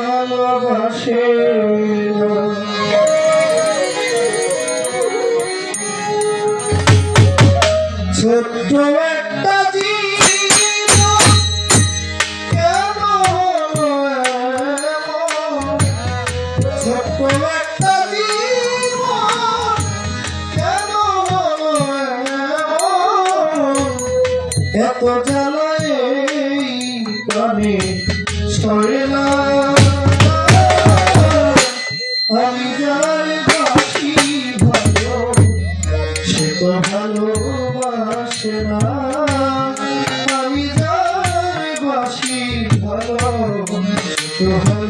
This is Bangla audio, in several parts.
ভালোবাসে ছোট্ট একটা এত জ্বালায় প্রাণে। সরে না। আমি যার কাছি ভালো, সে তো ভালোবাসে না। আমি যার কাছি ভালো, সে তো ভালো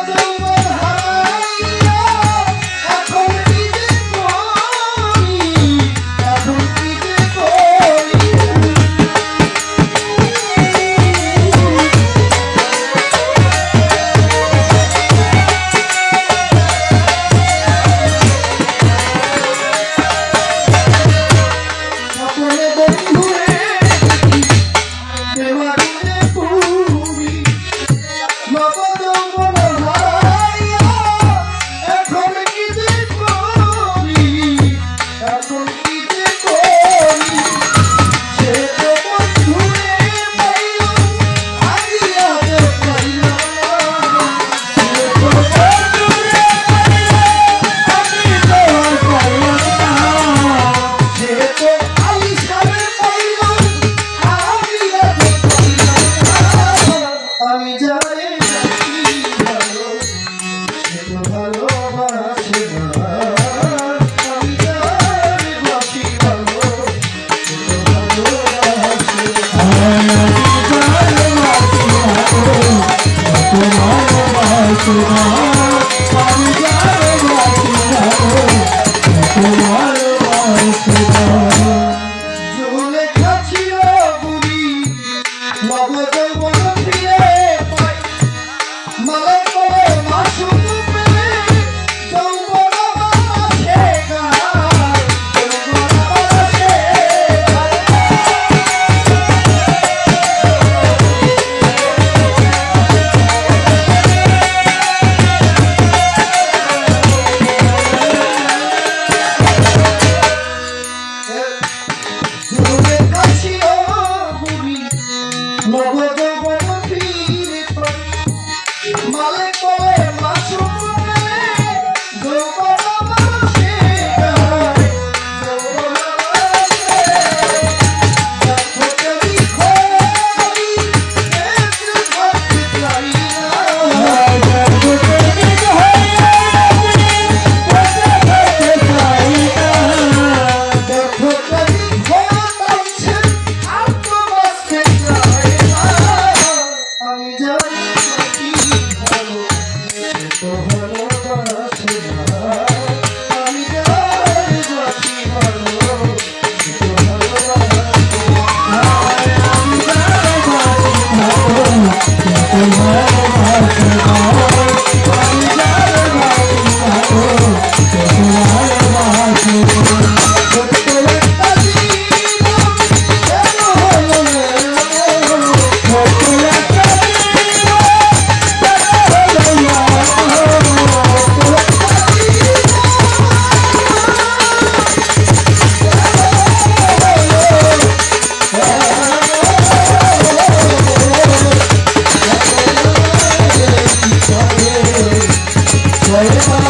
Bye.